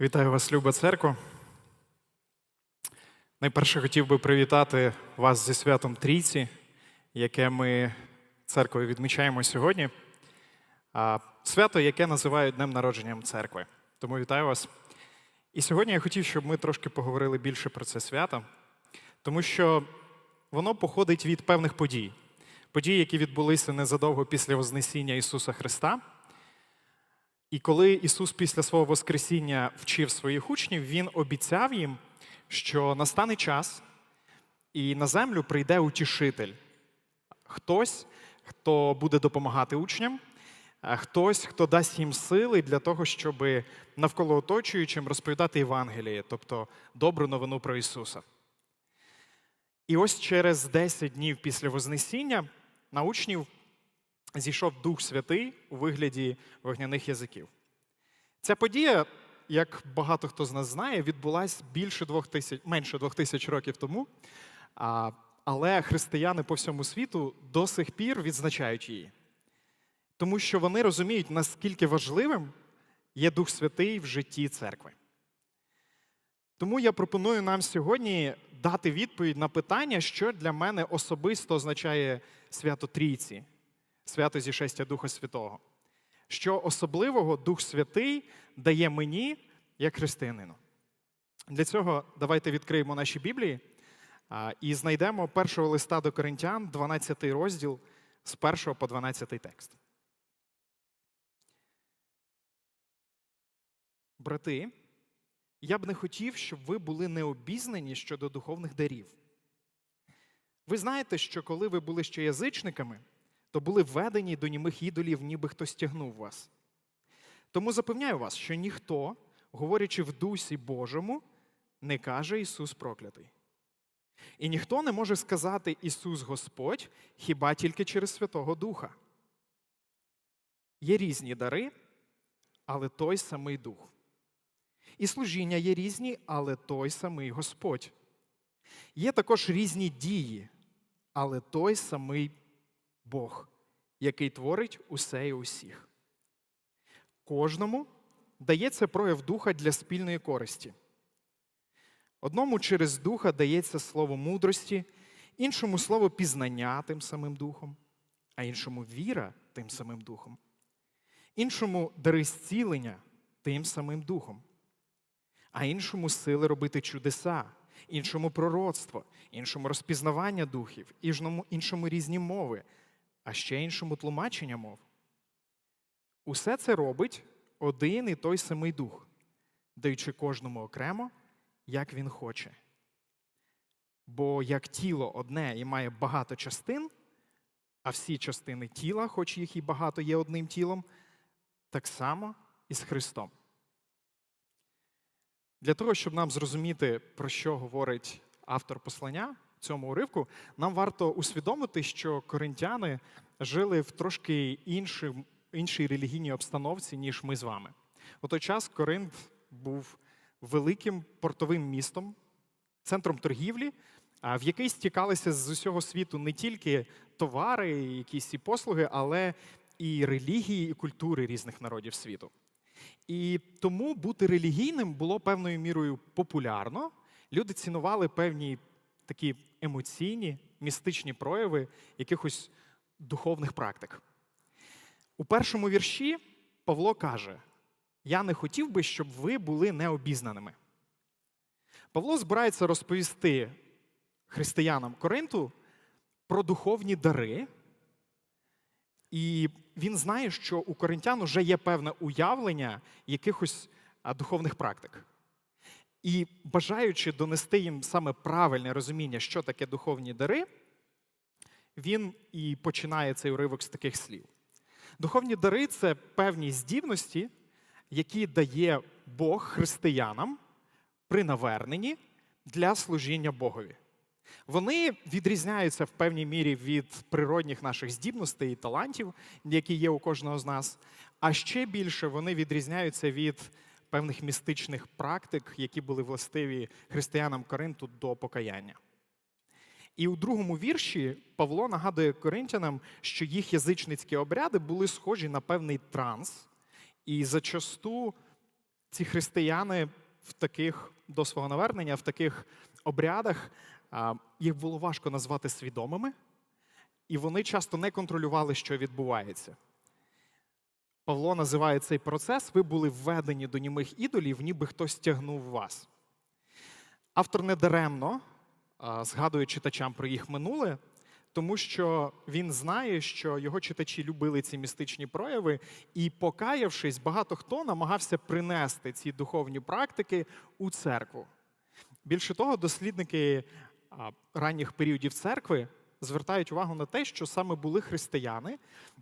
Вітаю вас, Люба Церква. Найперше хотів би привітати вас зі святом Трійці, яке ми церквою відмічаємо сьогодні. Свято, яке називають Днем народженням церкви. Тому вітаю вас. І сьогодні я хотів, щоб ми трошки поговорили більше про це свято, тому що воно походить від певних подій. Подій, які відбулися незадовго після Вознесіння Ісуса Христа. І коли Ісус після свого Воскресіння вчив своїх учнів, Він обіцяв їм, що настане час, і на землю прийде утішитель. Хтось, хто буде допомагати учням, хтось, хто дасть їм сили для того, щоб навколо оточуючим розповідати Євангеліє, тобто добру новину про Ісуса. І ось через 10 днів після Вознесіння на учнів зійшов Дух Святий у вигляді вогняних язиків. Ця подія, як багато хто з нас знає, відбулася більше двох тисяч, менше двох тисяч років тому, але християни по всьому світу до сих пір відзначають її. Тому що вони розуміють, наскільки важливим є Дух Святий в житті церкви. Тому я пропоную нам сьогодні дати відповідь на питання, що для мене особисто означає свято Трійці, свято зішестя Духа Святого. Що особливого Дух Святий дає мені як християнину. Для цього давайте відкриємо наші Біблії і знайдемо першого листа до Коринтян, 12 розділ з 1 по 12 текст. Брати, я б не хотів, щоб ви були необізнані щодо духовних дарів. Ви знаєте, що коли ви були ще язичниками, то були введені до німих ідолів, ніби хтось тягнув вас. Тому запевняю вас, що ніхто, говорячи в дусі Божому, не каже Ісус проклятий. І ніхто не може сказати Ісус Господь хіба тільки через Святого Духа. Є різні дари, але той самий Дух. І служіння є різні, але той самий Господь. Є також різні дії, але той самий Бог, який творить усе і усіх. Кожному дається прояв духа для спільної користі. Одному через духа дається слово мудрості, іншому слово пізнання тим самим духом, а іншому віра тим самим духом, іншому дари зцілення тим самим духом, а іншому сили робити чудеса, іншому пророцтво, іншому розпізнавання духів, іншому, різні мови, а ще іншому тлумачення мов. Усе це робить один і той самий дух, даючи кожному окремо, як він хоче. Бо як тіло одне і має багато частин, а всі частини тіла, хоч їх і багато є одним тілом, так само і з Христом. Для того, щоб нам зрозуміти, про що говорить автор послання цьому уривку, нам варто усвідомити, що коринтяни жили в трошки іншій, іншій релігійній обстановці, ніж ми з вами. У той час Коринт був великим портовим містом, центром торгівлі, в який стікалися з усього світу не тільки товари, якісь і послуги, але і релігії, і культури різних народів світу. І тому бути релігійним було певною мірою популярно. Люди цінували певні такі емоційні, містичні прояви якихось духовних практик. У першому вірші Павло каже: Я не хотів би, щоб ви були необізнаними. Павло збирається розповісти християнам Коринту про духовні дари. І він знає, що у коринтян вже є певне уявлення якихось духовних практик. І бажаючи донести їм саме правильне розуміння, що таке духовні дари, він і починає цей уривок з таких слів. Духовні дари це певні здібності, які дає Бог християнам при наверненні для служіння Богові. Вони відрізняються в певній мірі від природних наших здібностей і талантів, які є у кожного з нас, а ще більше вони відрізняються від певних містичних практик, які були властиві християнам Коринту до покаяння. І у другому вірші Павло нагадує коринтянам, що їх язичницькі обряди були схожі на певний транс, і зачасту ці християни в таких до свого навернення, в таких обрядах їх було важко назвати свідомими, і вони часто не контролювали, що відбувається. Павло називає цей процес: ви були введені до німих ідолів, ніби хтось тягнув вас. Автор недаремно згадує читачам про їх минуле, тому що він знає, що його читачі любили ці містичні прояви, і, покаявшись, багато хто намагався принести ці духовні практики у церкву. Більше того, дослідники ранніх періодів церкви звертають увагу на те, що саме були християни,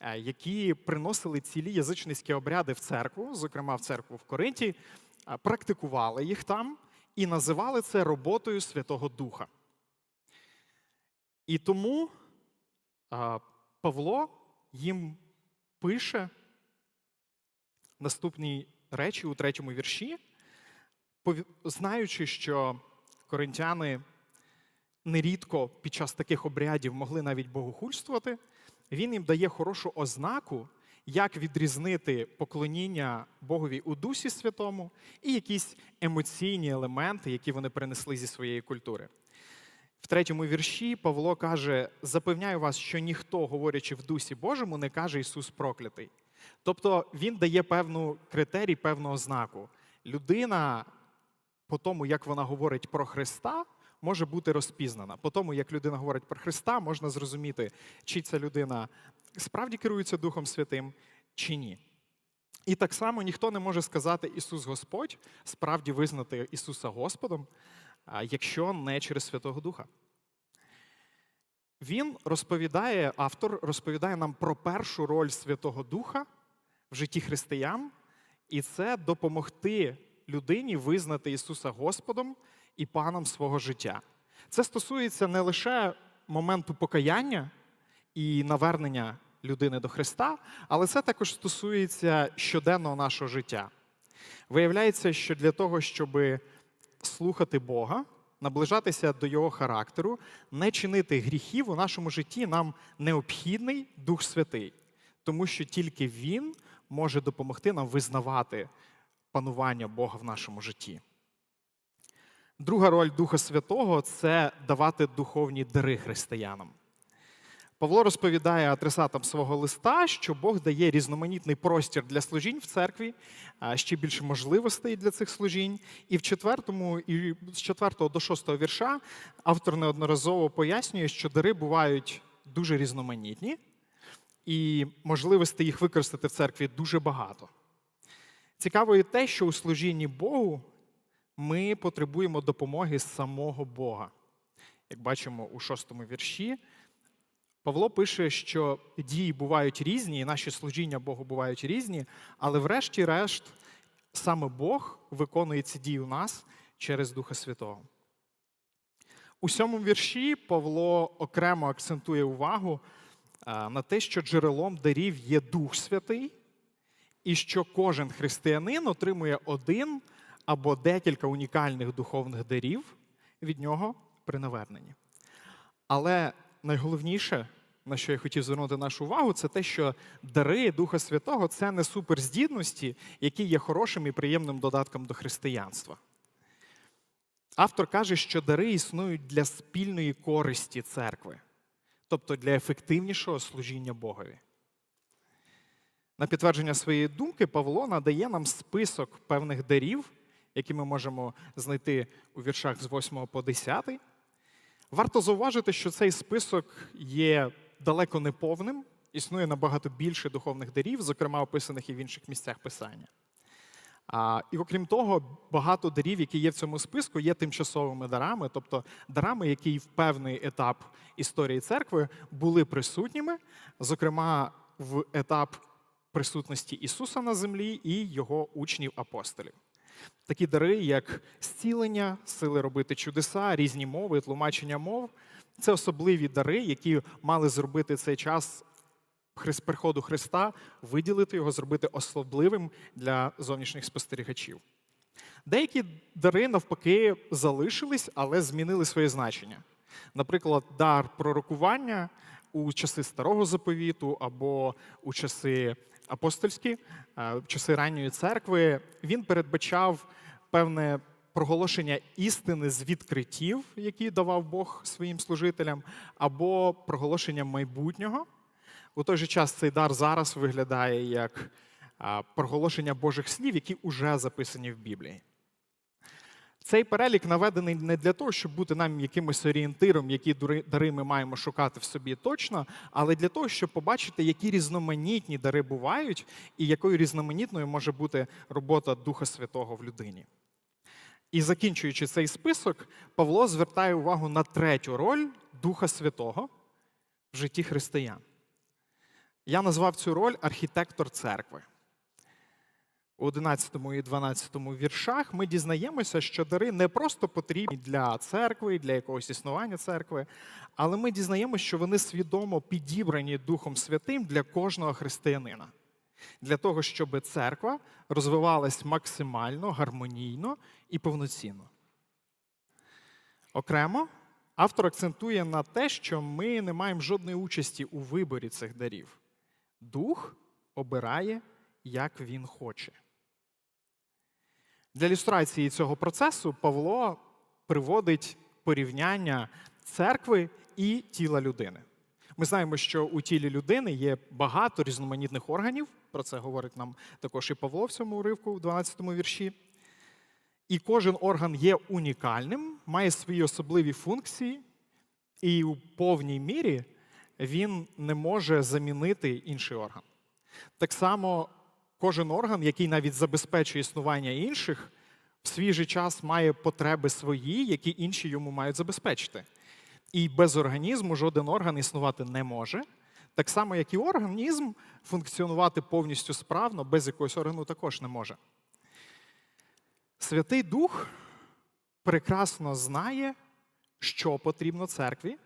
е, які приносили цілі язичницькі обряди в церкву, зокрема в церкву в Коринті, практикували їх там і називали це роботою Святого Духа. І тому Павло їм пише наступні речі у третьому вірші, знаючи, що коринтяни нерідко під час таких обрядів могли навіть богохульствувати, він їм дає хорошу ознаку, як відрізнити поклоніння Богові у Дусі Святому і якісь емоційні елементи, які вони принесли зі своєї культури. В третьому вірші Павло каже: запевняю вас, що ніхто, говорячи в Дусі Божому, не каже Ісус проклятий. Тобто він дає певну критерій, певну ознаку. Людина, по тому, як вона говорить про Христа, може бути розпізнана. По тому, як людина говорить про Христа, можна зрозуміти, чи ця людина справді керується Духом Святим, чи ні. І так само ніхто не може сказати Ісус Господь, справді визнати Ісуса Господом, якщо не через Святого Духа. Він розповідає, автор розповідає нам про першу роль Святого Духа в житті християн, і це допомогти людині визнати Ісуса Господом і паном свого життя. Це стосується не лише моменту покаяння і навернення людини до Христа, але це також стосується щоденного нашого життя. Виявляється, що для того, щоб слухати Бога, наближатися до Його характеру, не чинити гріхів у нашому житті, нам необхідний Дух Святий, тому що тільки Він може допомогти нам визнавати панування Бога в нашому житті. Друга роль Духа Святого це давати духовні дари християнам. Павло розповідає адресатам свого листа, що Бог дає різноманітний простір для служінь в церкві, ще більше можливостей для цих служінь. І в четвертому, і з четвертого до шостого вірша автор неодноразово пояснює, що дари бувають дуже різноманітні, і можливостей їх використати в церкві дуже багато. Цікаво і те, що у служінні Богу ми потребуємо допомоги самого Бога. Як бачимо у шостому вірші, Павло пише, що дії бувають різні, і наші служіння Богу бувають різні, але врешті-решт саме Бог виконує ці дії у нас через Духа Святого. У сьомому вірші Павло окремо акцентує увагу на те, що джерелом дарів є Дух Святий, і що кожен християнин отримує один або декілька унікальних духовних дарів від нього при наверненні. Але найголовніше, на що я хотів звернути нашу увагу, це те, що дари Духа Святого це не суперздібності, які є хорошим і приємним додатком до християнства. Автор каже, що дари існують для спільної користі церкви, тобто для ефективнішого служіння Богові. На підтвердження своєї думки Павло надає нам список певних дарів, які ми можемо знайти у віршах з 8 по 10. Варто зауважити, що цей список є далеко не повним, існує набагато більше духовних дарів, зокрема описаних і в інших місцях писання. А, І окрім того, багато дарів, які є в цьому списку, є тимчасовими дарами, тобто дарами, які в певний етап історії церкви були присутніми, зокрема в етап присутності Ісуса на землі і його учнів-апостолів. Такі дари, як зцілення, сили робити чудеса, різні мови, тлумачення мов це особливі дари, які мали зробити цей час приходу Христа, виділити його, зробити особливим для зовнішніх спостерігачів. Деякі дари, навпаки, залишились, але змінили своє значення. Наприклад, дар пророкування у часи старого заповіту або у часи апостольські, в часи ранньої церкви, він передбачав певне проголошення істини з відкриттів, які давав Бог своїм служителям, або проголошення майбутнього. У той же час цей дар зараз виглядає як проголошення Божих слів, які вже записані в Біблії. Цей перелік наведений не для того, щоб бути нам якимось орієнтиром, які дари ми маємо шукати в собі точно, але для того, щоб побачити, які різноманітні дари бувають, і якою різноманітною може бути робота Духа Святого в людині. І закінчуючи цей список, Павло звертає увагу на третю роль Духа Святого в житті християн. Я назвав цю роль архітектор церкви. У 11 і 12 віршах ми дізнаємося, що дари не просто потрібні для церкви, для якогось існування церкви, але ми дізнаємося, що вони свідомо підібрані Духом Святим для кожного християнина. Для того, щоб церква розвивалась максимально, гармонійно і повноцінно. Окремо, автор акцентує на те, що ми не маємо жодної участі у виборі цих дарів. Дух обирає, як він хоче. Для ілюстрації цього процесу Павло приводить порівняння церкви і тіла людини. Ми знаємо, що у тілі людини є багато різноманітних органів. Про це говорить нам також і Павло в цьому уривку, в 12 вірші. І кожен орган є унікальним, має свої особливі функції, і у повній мірі він не може замінити інший орган. Так само кожен орган, який навіть забезпечує існування інших, в свій же час має потреби свої, які інші йому мають забезпечити. І без організму жоден орган існувати не може. Так само, як і організм функціонувати повністю справно, без якогось органу також не може. Святий Дух прекрасно знає, що потрібно церкві,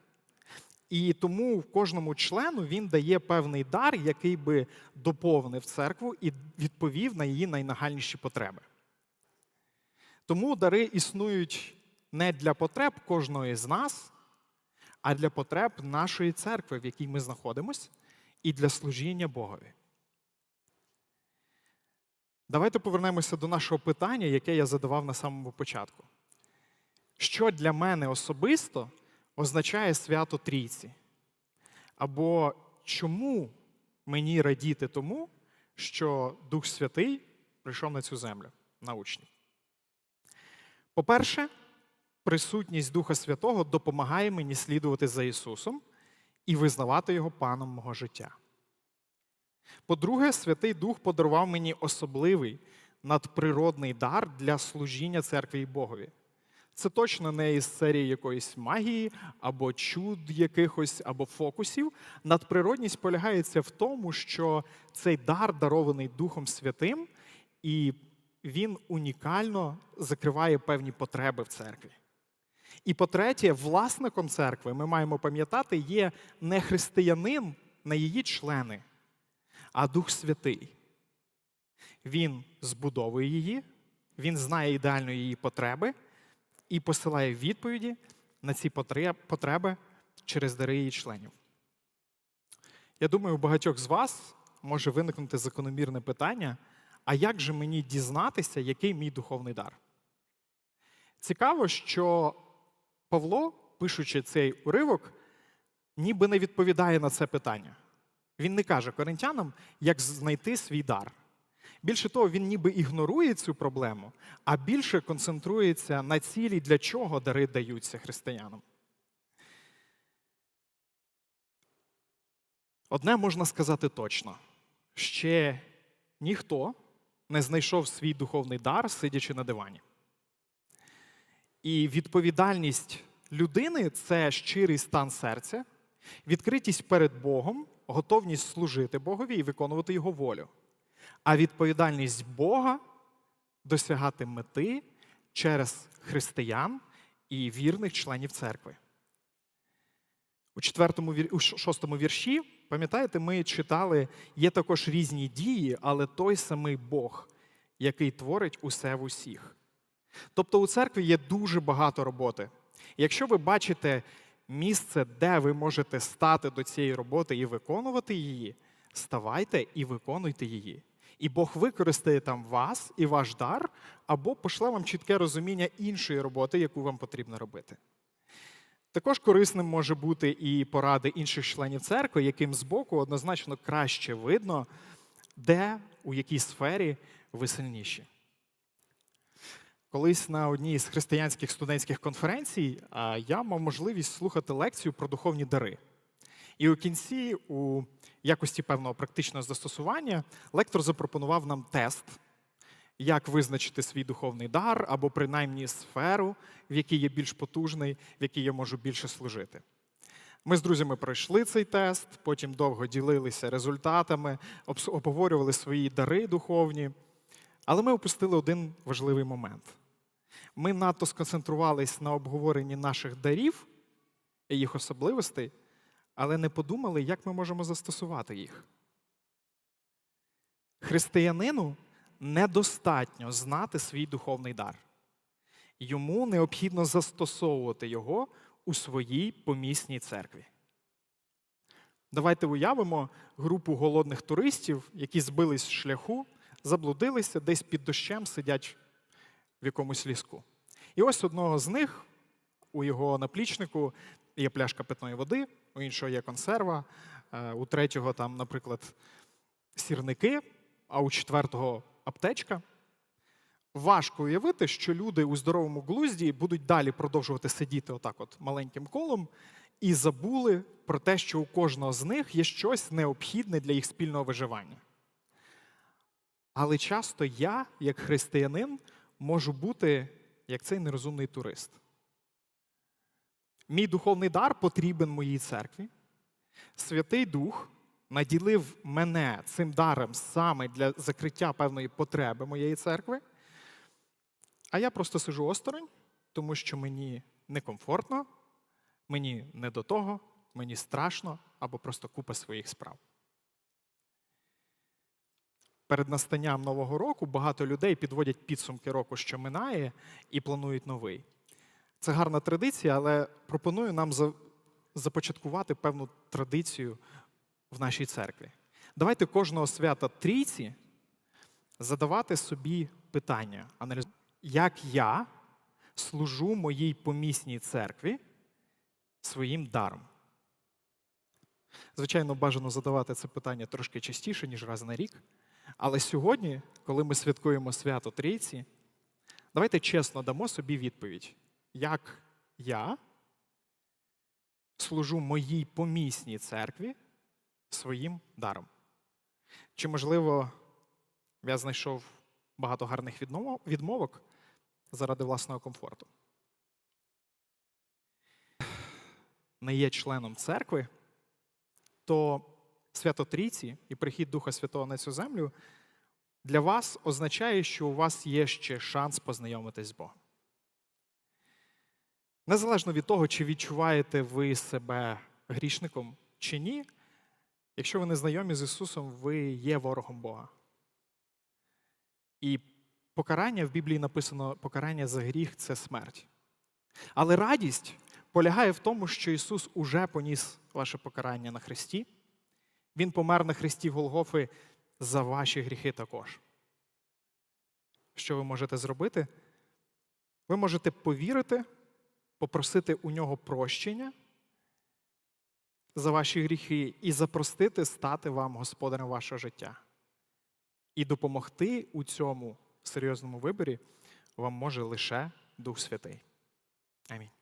і тому кожному члену він дає певний дар, який би доповнив церкву і відповів на її найнагальніші потреби. Тому дари існують не для потреб кожної з нас, а для потреб нашої церкви, в якій ми знаходимося, і для служіння Богові. Давайте повернемося до нашого питання, яке я задавав на самому початку. Що для мене особисто означає свято Трійці? Або чому мені радіти тому, що Дух Святий прийшов на цю землю на учнів? По-перше, присутність Духа Святого допомагає мені слідувати за Ісусом і визнавати Його паном мого життя. По-друге, Святий Дух подарував мені особливий надприродний дар для служіння церкві і Богові. Це точно не із серії якоїсь магії, або чуд якихось, або фокусів. Надприродність полягається в тому, що цей дар дарований Духом Святим, і він унікально закриває певні потреби в церкві. І по-третє, власником церкви ми маємо пам'ятати, є не християнин, не її члени, а Дух Святий. Він збудовує її, він знає ідеально її потреби і посилає відповіді на ці потреби через дари її членів. Я думаю, у багатьох з вас може виникнути закономірне питання: а як же мені дізнатися, який мій духовний дар? Цікаво, що Павло, пишучи цей уривок, ніби не відповідає на це питання. Він не каже коринтянам, як знайти свій дар. Більше того, він ніби ігнорує цю проблему, а більше концентрується на цілі, для чого дари даються християнам. Одне можна сказати точно: ще ніхто не знайшов свій духовний дар, сидячи на дивані. І відповідальність людини це щирий стан серця, відкритість перед Богом, готовність служити Богові і виконувати Його волю. А відповідальність Бога досягати мети через християн і вірних членів церкви. У четвертому, у шостому вірші, пам'ятаєте, ми читали, є також різні дії, але той самий Бог, який творить усе в усіх. Тобто у церкві є дуже багато роботи. Якщо ви бачите місце, де ви можете стати до цієї роботи і виконувати її, ставайте і виконуйте її. І Бог використає там вас і ваш дар, або пошле вам чітке розуміння іншої роботи, яку вам потрібно робити. Також корисним може бути і поради інших членів церкви, яким збоку однозначно краще видно, де, у якій сфері ви сильніші. Колись на одній з християнських студентських конференцій я мав можливість слухати лекцію про духовні дари. І у кінці, у якості певного практичного застосування, лектор запропонував нам тест, як визначити свій духовний дар або принаймні сферу, в якій я більш потужний, в якій я можу більше служити. Ми з друзями пройшли цей тест, потім довго ділилися результатами, обговорювали свої дари духовні, але ми опустили один важливий момент. Ми надто сконцентрувались на обговоренні наших дарів і їх особливостей, але не подумали, як ми можемо застосувати їх. Християнину недостатньо знати свій духовний дар. Йому необхідно застосовувати його у своїй помісній церкві. Давайте уявимо групу голодних туристів, які збились з шляху, заблудилися, десь під дощем сидять в якомусь ліску. І ось одного з них у його наплічнику є пляшка питної води, у іншого є консерва, е, у третього там, наприклад, сірники, а у четвертого аптечка. Важко уявити, що люди у здоровому глузді будуть далі продовжувати сидіти отак, от маленьким колом, і забули про те, що у кожного з них є щось необхідне для їх спільного виживання. Але часто я, як християнин, можу бути як цей нерозумний турист. Мій духовний дар потрібен моїй церкві. Святий Дух наділив мене цим даром саме для закриття певної потреби моєї церкви. А я просто сижу осторонь, тому що мені некомфортно, мені не до того, мені страшно або просто купа своїх справ. Перед настанням нового року багато людей підводять підсумки року, що минає, і планують новий. Це гарна традиція, але пропоную нам започаткувати певну традицію в нашій церкві. Давайте кожного свята трійці задавати собі питання, як я служу моїй помісній церкві своїм даром. Звичайно, бажано задавати це питання трошки частіше, ніж раз на рік. Але сьогодні, коли ми святкуємо свято Трійці, давайте чесно дамо собі відповідь, як я служу моїй помісній церкві своїм даром. Чи, можливо, я знайшов багато гарних відмовок заради власного комфорту? Не є членом церкви, то свято Трійці і прихід Духа Святого на цю землю для вас означає, що у вас є ще шанс познайомитись з Богом. Незалежно від того, чи відчуваєте ви себе грішником чи ні, якщо ви не знайомі з Ісусом, ви є ворогом Бога. І покарання в Біблії написано: покарання за гріх це смерть. Але радість полягає в тому, що Ісус уже поніс ваше покарання на Христі. Він помер на Христі Голгофи за ваші гріхи також. Що ви можете зробити? Ви можете повірити, попросити у нього прощення за ваші гріхи і запростити стати вам господарем вашого життя. І допомогти у цьому серйозному виборі вам може лише Дух Святий. Амінь.